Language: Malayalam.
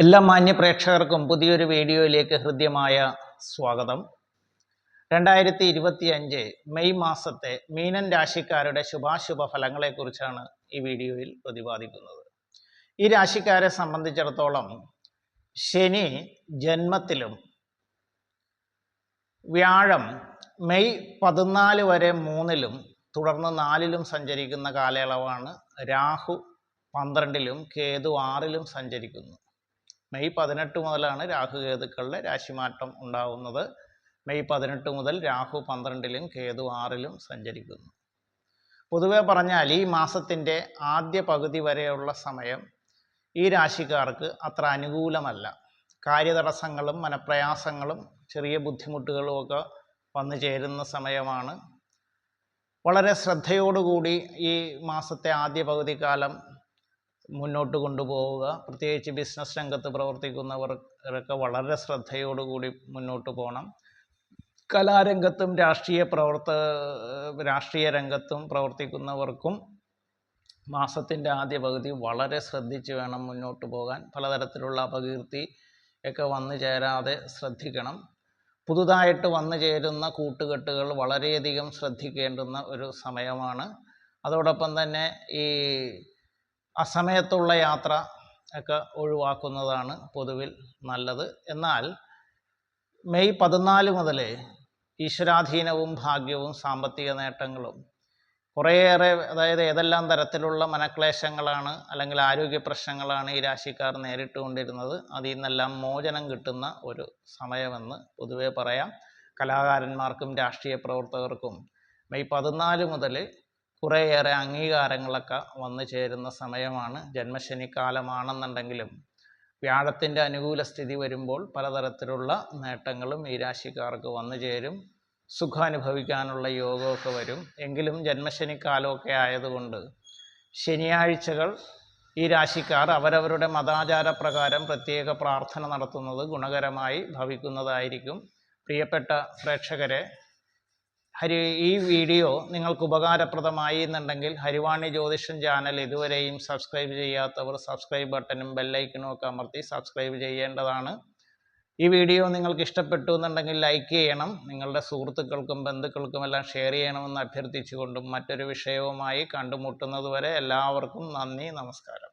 എല്ലാ മാന്യ പ്രേക്ഷകർക്കും പുതിയൊരു വീഡിയോയിലേക്ക് ഹൃദ്യമായ സ്വാഗതം. രണ്ടായിരത്തി ഇരുപത്തി അഞ്ച് മെയ് മാസത്തെ മീനൻ രാശിക്കാരുടെ ശുഭാശുഭ ഫലങ്ങളെക്കുറിച്ചാണ് ഈ വീഡിയോയിൽ പ്രതിപാദിക്കുന്നത്. ഈ രാശിക്കാരെ സംബന്ധിച്ചിടത്തോളം ശനി ജന്മത്തിലും വ്യാഴം മെയ് പതിനാല് വരെ മൂന്നിലും തുടർന്ന് നാലിലും സഞ്ചരിക്കുന്ന കാലയളവാണ് രാഹു പന്ത്രണ്ടിലും കേതു ആറിലും സഞ്ചരിക്കുന്നു. മെയ് പതിനെട്ട് മുതലാണ് രാഹുകേതുക്കളുടെ രാശിമാറ്റം ഉണ്ടാകുന്നത് മെയ് പതിനെട്ട് മുതൽ രാഹു പന്ത്രണ്ടിലും കേതു ആറിലും സഞ്ചരിക്കുന്നു. പൊതുവെ പറഞ്ഞാൽ ഈ മാസത്തിന്റെ ആദ്യ പകുതി വരെയുള്ള സമയം ഈ രാശിക്കാർക്ക് അത്ര അനുകൂലമല്ല. കാര്യതടസ്സങ്ങളും മനപ്രയാസങ്ങളും ചെറിയ ബുദ്ധിമുട്ടുകളും ഒക്കെ വന്നു ചേരുന്ന സമയമാണ്. വളരെ ശ്രദ്ധയോടുകൂടി ഈ മാസത്തെ ആദ്യ പകുതി കാലം മുന്നോട്ട് കൊണ്ടുപോവുക. പ്രത്യേകിച്ച് ബിസിനസ് രംഗത്ത് പ്രവർത്തിക്കുന്നവർക്ക് വളരെ ശ്രദ്ധയോടുകൂടി മുന്നോട്ട് പോകണം. കലാരംഗത്തും രാഷ്ട്രീയ പ്രവർത്ത രാഷ്ട്രീയ രംഗത്തും പ്രവർത്തിക്കുന്നവർക്കും മാസത്തിന്റെ ആദ്യ പകുതി വളരെ ശ്രദ്ധിച്ച് വേണം മുന്നോട്ട് പോകാൻ. പലതരത്തിലുള്ള അപകീർത്തി ഒക്കെ വന്നു ചേരാതെ ശ്രദ്ധിക്കണം. പുതുതായിട്ട് വന്നു ചേരുന്ന കൂട്ടുകെട്ടുകൾ വളരെയധികം ശ്രദ്ധിക്കേണ്ടുന്ന ഒരു സമയമാണ്. അതോടൊപ്പം തന്നെ ഈ അസമയത്തുള്ള യാത്ര ഒക്കെ ഒഴിവാക്കുന്നതാണ് പൊതുവിൽ നല്ലത്. എന്നാൽ മെയ് പതിനാല് മുതൽ ഈശ്വരാധീനവും ഭാഗ്യവും സാമ്പത്തിക നേട്ടങ്ങളും കുറേയേറെ അതായത് ഏതെല്ലാം തരത്തിലുള്ള മനക്ലേശങ്ങളാണ് അല്ലെങ്കിൽ ആരോഗ്യ പ്രശ്നങ്ങളാണ് ഈ രാശിക്കാർ നേരിട്ടുകൊണ്ടിരുന്നത് അതിൽ നിന്നെല്ലാം മോചനം കിട്ടുന്ന ഒരു സമയമെന്ന് പൊതുവേ പറയാം. കലാകാരന്മാർക്കും രാഷ്ട്രീയ പ്രവർത്തകർക്കും മെയ് പതിനാല് മുതൽ കുറേയേറെ അംഗീകാരങ്ങളൊക്കെ വന്നു ചേരുന്ന സമയമാണ്. ജന്മശനി കാലമാണെന്നുണ്ടെങ്കിലും വ്യാഴത്തിന്റെ അനുകൂല സ്ഥിതി വരുമ്പോൾ പലതരത്തിലുള്ള നേട്ടങ്ങളും ഈ രാശിക്കാർക്ക് വന്നു ചേരും. സുഖം അനുഭവിക്കാനുള്ള യോഗമൊക്കെ വരും. എങ്കിലും ജന്മശനി കാലമൊക്കെ ആയതുകൊണ്ട് ശനിയാഴ്ചകൾ ഈ രാശിക്കാർ അവരവരുടെ മതാചാര പ്രകാരം പ്രത്യേക പ്രാർത്ഥന നടത്തുന്നത് ഗുണകരമായി ഭവിക്കുന്നതായിരിക്കും. പ്രിയപ്പെട്ട പ്രേക്ഷകരെ ഹരി ഈ വീഡിയോ നിങ്ങൾക്ക് ഉപകാരപ്രദമായി എന്നുണ്ടെങ്കിൽ ഹരിവാണി ജ്യോതിഷം ചാനൽ ഇതുവരെയും സബ്സ്ക്രൈബ് ചെയ്യാത്തവർ സബ്സ്ക്രൈബ് ബട്ടണും ബെല്ലൈക്കനും ഒക്കെ അമർത്തി സബ്സ്ക്രൈബ് ചെയ്യേണ്ടതാണ്. ഈ വീഡിയോ നിങ്ങൾക്ക് ഇഷ്ടപ്പെട്ടു എന്നുണ്ടെങ്കിൽ ലൈക്ക് ചെയ്യണം. നിങ്ങളുടെ സുഹൃത്തുക്കൾക്കും ബന്ധുക്കൾക്കും എല്ലാം ഷെയർ ചെയ്യണമെന്ന് അഭ്യർത്ഥിച്ചുകൊണ്ടും മറ്റൊരു വിഷയവുമായി കണ്ടുമുട്ടുന്നത് വരെ എല്ലാവർക്കും നന്ദി നമസ്കാരം.